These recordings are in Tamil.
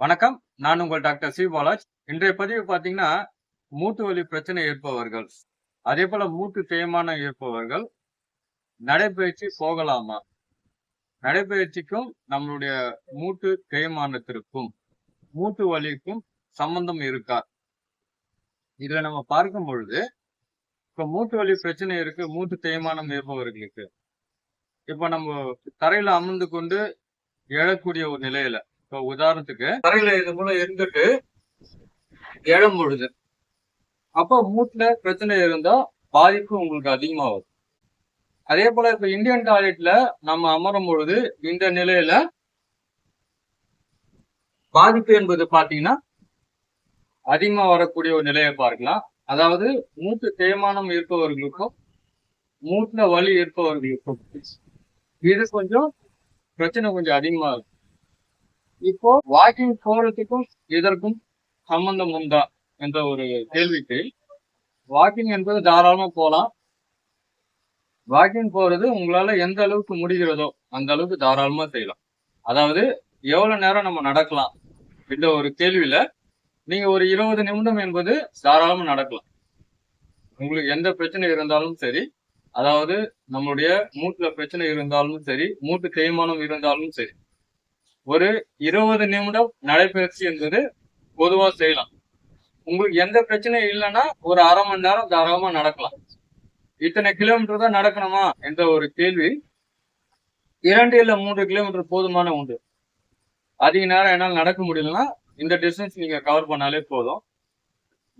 வணக்கம். நான் உங்கள் டாக்டர் சி. பாலாஜ். இன்றைய பதிவு பார்த்தீங்கன்னா மூட்டு வலி பிரச்சனை இருப்பவர்கள் அதே போல மூட்டு தேய்மானம் இருப்பவர்கள் நடைபயிற்சி போகலாமா? நடைபயிற்சிக்கும் நம்மளுடைய மூட்டு தேய்மானத்திற்கும் மூட்டு வலிக்கும் சம்பந்தம் இருக்கா? இதுல நம்ம பார்க்கும் பொழுது இப்ப மூட்டு வலி பிரச்சனை இருக்கு மூட்டு தேய்மானம் இருப்பவர்களுக்கு. இப்ப நம்ம தரையில அமர்ந்து கொண்டு எழக்கூடிய ஒரு நிலையில இப்ப உதாரணத்துக்கு தரையில இது மூலம் இருந்துட்டு இடம் பொழுது அப்போ மூட்டுல பிரச்சனை இருந்தா பாதிப்பு உங்களுக்கு அதிகமாகும். அதே போல இப்ப இந்தியன் டாய்லெட்ல நம்ம அமரும் பொழுது இந்த நிலையில பாதிப்பு என்பது பாத்தீங்கன்னா அதிகமா வரக்கூடிய ஒரு நிலையை பார்க்கலாம். அதாவது மூட்டு தேய்மானம் இருப்பவர்களுக்கும் மூட்டுல வலி இருப்பவர்களுக்கும் இது கொஞ்சம் பிரச்சனை கொஞ்சம் அதிகமா இருக்கும். இப்போ வாக்கிங் போறதுக்கும் இதற்கும் சம்பந்தம் உண்டா என்ற ஒரு கேள்விக்கு வாக்கிங் என்பது தாராளமா போலாம். வாக்கிங் போறது உங்களால எந்த அளவுக்கு முடிகிறதோ அந்த அளவுக்கு தாராளமா செய்யலாம். அதாவது எவ்வளவு நேரம் நம்ம நடக்கலாம் இந்த ஒரு கேள்வியில நீங்க ஒரு இருபது நிமிடம் என்பது தாராளமா நடக்கலாம். உங்களுக்கு எந்த பிரச்சனை இருந்தாலும் சரி அதாவது நம்மளுடைய மூட்டுல பிரச்சனை இருந்தாலும் சரி மூட்டு தேய்மானம் இருந்தாலும் சரி ஒரு இருபது நிமிடம் நடைபயிற்சி என்பது பொதுவாக செய்யலாம். உங்களுக்கு எந்த பிரச்சனையும் இல்லைன்னா ஒரு அரை மணி நேரம் தாராளமா நடக்கலாம். இத்தனை கிலோமீட்டர் தான் நடக்கணுமா என்ற ஒரு கேள்வி இரண்டு இல்லை மூன்று கிலோமீட்டர் போதுமான உண்டு. அதிக நேரம் என்னால் நடக்க முடியலன்னா இந்த டிஸ்டன்ஸ் நீங்க கவர் பண்ணாலே போதும்.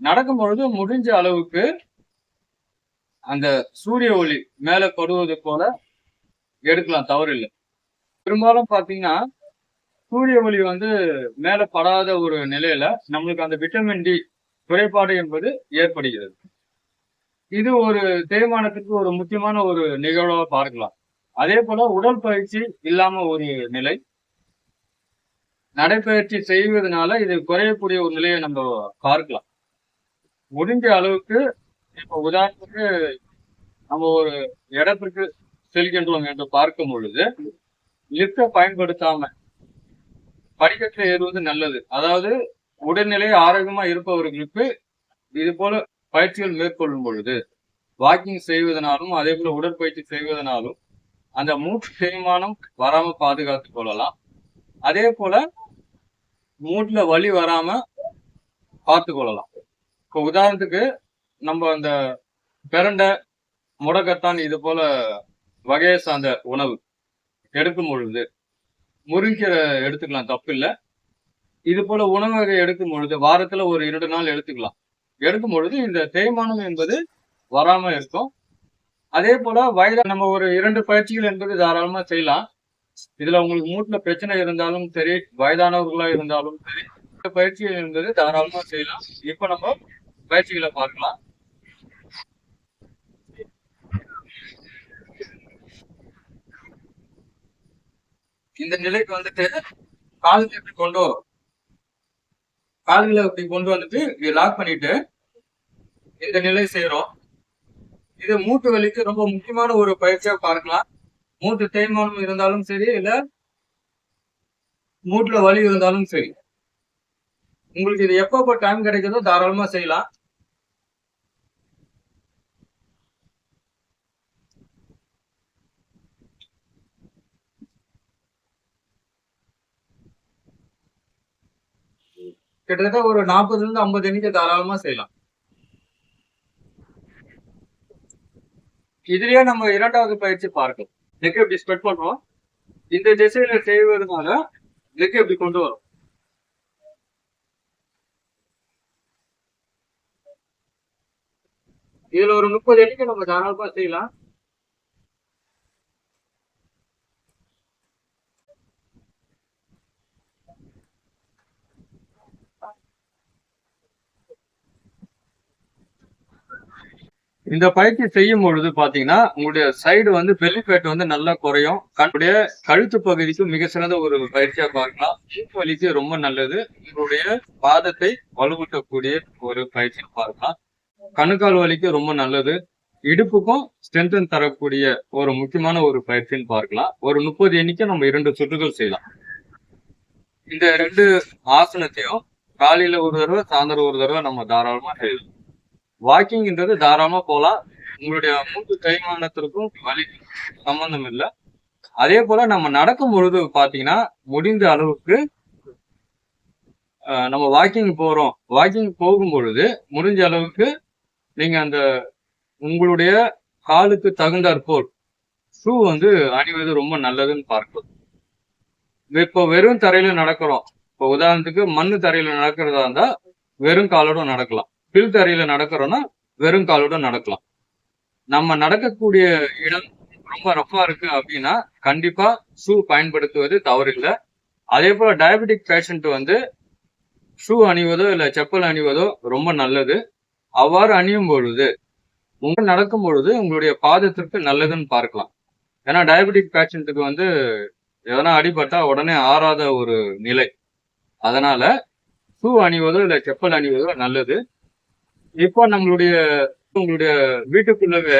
நடக்கும் பொழுது முடிஞ்ச அளவுக்கு அந்த சூரிய ஒளி மேல படுவது போல எடுக்கலாம் தவறு இல்லை பெரும்பாலும் பாத்தீங்கன்னா சூரிய ஒளி வந்து மேல படாத ஒரு நிலையில நம்மளுக்கு அந்த விட்டமின் டி குறைபாடு என்பது ஏற்படுகிறது. இது ஒரு தேய்மானத்துக்கு ஒரு முக்கியமான ஒரு நிகழ்வாக பார்க்கலாம். அதே போல உடற்பயிற்சி இல்லாம ஒரு நிலை. நடைப்பயிற்சி செய்வதனால இது குறையக்கூடிய ஒரு நிலையை நம்ம பார்க்கலாம். முடிஞ்ச அளவுக்கு இப்ப உதாரணத்துக்கு நம்ம ஒரு இடத்துக்கு செல்கின்றோம் என்று பார்க்கும் பொழுது லிப்டை பயன்படுத்தாம படிக்கட்டுல ஏறுவது நல்லது. அதாவது உடல்நிலை ஆரோக்கியமா இருப்பவர்களுக்கு இது போல பயிற்சிகள் மேற்கொள்ளும் பொழுது வாக்கிங் செய்வதனாலும் அதே போல உடற்பயிற்சி செய்வதனாலும் அந்த மூட்டு தேய்மானம் வராம பாதுகாத்துக் கொள்ளலாம். அதே போல மூட்டுல வலி வராம பார்த்து கொள்ளலாம். இப்போ உதாரணத்துக்கு நம்ம அந்த பிரண்டை முடக்கத்தான் இது போல வகையை சார்ந்த உணவு எடுக்கும் பொழுது முருங்கீரை எடுத்துக்கலாம் தப்பு இல்லை இது போல உணவு வகை எடுக்கும் பொழுது வாரத்துல ஒரு இரண்டு நாள் எடுத்துக்கலாம். எடுக்கும் பொழுது இந்த தேய்மானம் என்பது வராம இருக்கும். அதே போல வயத நம்ம ஒரு இரண்டு பயிற்சிகள் என்பது தாராளமா செய்யலாம். இதுல உங்களுக்கு மூட்டுல பிரச்சனை இருந்தாலும் சரி வயதானவர்களா இருந்தாலும் சரி இந்த பயிற்சிகள் என்பது தாராளமா செய்யலாம். இப்ப நம்ம பயிற்சிகளை பார்க்கலாம். இந்த நிலைக்கு வந்துட்டு கால்களை எப்படி கொண்டு வரும். கால்களை அப்படி கொண்டு வந்துட்டு இப்படி லாக் பண்ணிட்டு இந்த நிலை செய்யறோம் இது மூட்டு வலிக்கு ரொம்ப முக்கியமான ஒரு பயிற்சியா பார்க்கலாம். மூட்டு தேய்மானம் இருந்தாலும் சரி இல்ல மூட்டுல வலி இருந்தாலும் சரி. உங்களுக்கு இது எப்பப்போ டைம் கிடைக்குதோ தாராளமா செய்யலாம். கிட்டத்தட்ட ஒரு நாற்பதுல இருந்து ஐம்பது எண்ணிக்கை தாராளமா செய்யலாம். இதுலயே நம்ம இரண்டாவது பயிற்சி பார்க்கலாம் நெக் இப்படி ஸ்ப்ரெட் பண்றோம் இந்த திசையில செய்வதனால நெக் இப்படி கொண்டு வரும்? இதுல ஒரு முப்பது எண்ணிக்கை நம்ம தாராளமா செய்யலாம். இந்த பயிற்சி செய்யும் பொழுது பாத்தீங்கன்னா உங்களுடைய சைடு வந்து பெல்லி ஃபேட் வந்து நல்லா குறையும். கண்ணுடைய கழுத்து பகுதிக்கு மிக சிறந்த ஒரு பயிற்சியா பார்க்கலாம். மூட்டு வலிக்கு ரொம்ப நல்லது. உங்களுடைய பாதத்தை வலுவூட்டக்கூடிய ஒரு பயிற்சியா பார்க்கலாம். கணுக்கால் வலிக்கு ரொம்ப நல்லது. இடுப்புக்கும் ஸ்ட்ரென்தன் தரக்கூடிய ஒரு முக்கியமான ஒரு பயிற்சின்னு பார்க்கலாம். ஒரு முப்பது எண்ணிக்கை நம்ம இரண்டு சுற்றுகள் செய்யலாம். இந்த ரெண்டு ஆசனத்தையும் காலையில ஒரு தடவை சாயந்தரம் ஒரு தடவை நம்ம தாராளமா செய்யலாம். வாக்கிங்ன்றது தாராளமா போலாம். உங்களுடைய மூன்று தைமானத்திற்கும் வலி சம்பந்தம் இல்லை அதே போல நம்ம நடக்கும் பொழுது பாத்தீங்கன்னா முடிந்த அளவுக்கு நம்ம வாக்கிங் போறோம். வாக்கிங் போகும் பொழுது முடிஞ்ச அளவுக்கு நீங்க அந்த உங்களுடைய காலுக்கு தகுந்தாற்போல் ஷூ வந்து அணிவது ரொம்ப நல்லதுன்னு பார்க்கலாம் இப்போ வெறும் தரையில நடக்கிறோம். இப்போ உதாரணத்துக்கு மண்ணு தரையில நடக்கிறதா இருந்தா வெறும் காலோட நடக்கலாம். பில் தரையில நடக்கிறோம்னா வெறும் காலோட நடக்கலாம். நம்ம நடக்கக்கூடிய இடம் ரொம்ப ரஃபா இருக்கு அப்படின்னா கண்டிப்பா ஷூ பயன்படுத்துவது தவறு இல்லை அதே போல டயபெட்டிக் பேஷண்ட் வந்து ஷூ அணிவதோ இல்லை செப்பல் அணிவதோ ரொம்ப நல்லது. அவ்வாறு அணியும் பொழுது உங்க நடக்கும் பொழுது உங்களுடைய பாதத்திற்கு நல்லதுன்னு பார்க்கலாம். ஏன்னா டயபெட்டிக் பேஷண்ட்டுக்கு வந்து எதனா அடிபட்டா உடனே ஆறாத ஒரு நிலை. அதனால ஷூ அணிவதோ இல்லை செப்பல் அணிவதோ நல்லது. இப்போ நம்மளுடைய உங்களுடைய வீட்டுக்குள்ளவே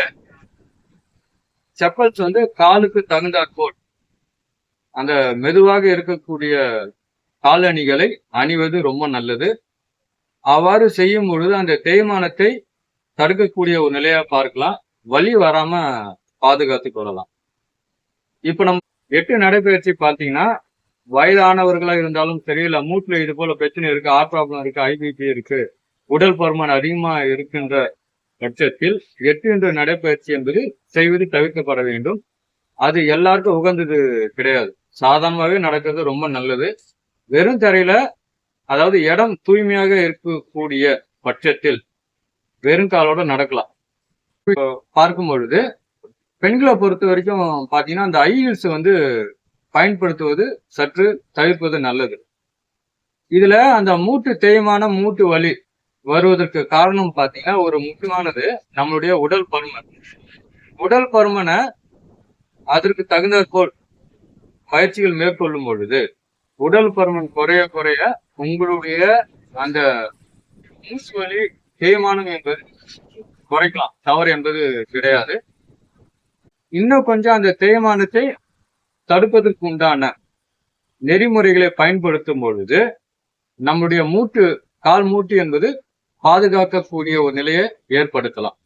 செப்பல்ஸ் வந்து காலுக்கு தகுந்தாற்போல் அந்த மெதுவாக இருக்கக்கூடிய காலணிகளை அணிவது ரொம்ப நல்லது. அவ்வாறு செய்யும் பொழுது அந்த தேய்மானத்தை தடுக்கக்கூடிய ஒரு நிலையா பார்க்கலாம். வலி வராம பாதுகாத்து கொள்ளலாம். இப்ப நம்ம எட்டு நடைபயிற்சி பார்த்தீங்கன்னா வயதானவர்களா இருந்தாலும் சரி இல்ல மூட்டுல இது போல பிரச்சனை இருக்கு ஆர் ப்ராப்ளம் இருக்கு ஐபிபி இருக்கு உடல் பருமன் அதிகமா இருக்கின்ற பட்சத்தில் எட்டு என்ற நடைபயிற்சி என்பது செய்வது தவிர்க்கப்பட வேண்டும். அது எல்லாருக்கும் உகந்தது கிடையாது. சாதாரணமாகவே நடக்கிறது ரொம்ப நல்லது. வெறும் தரையில அதாவது இடம் தூய்மையாக இருக்கக்கூடிய பட்சத்தில் வெறும் காலோட நடக்கலாம். பார்க்கும் பொழுது பெண்களை பொறுத்த வரைக்கும் பாத்தீங்கன்னா அந்த ஐஹில்ஸ் வந்து பயன்படுத்துவது சற்று தவிர்ப்பது நல்லது. இதுல அந்த மூட்டு தேய்மான மூட்டு வலி வருவதற்கு காரணம் பார்த்தீங்கன்னா ஒரு முக்கியமானது நம்மளுடைய உடல் பருமன். உடல் பருமனை அதற்கு தகுந்தாற்போல் பயிற்சிகள் மேற்கொள்ளும் பொழுது உடல் பருமன் குறைய குறைய உங்களுடைய அந்த மூசு வலி தேய்மானம் என்பது குறைக்கலாம். தவறு என்பது கிடையாது. இன்னும் கொஞ்சம் அந்த தேய்மானத்தை தடுப்பதற்கு உண்டான நெறிமுறைகளை பயன்படுத்தும் பொழுது நம்முடைய மூட்டு கால் மூட்டு என்பது பாதுகாக்கக்கூடிய ஒரு நிலையை ஏற்படுத்தலாம்.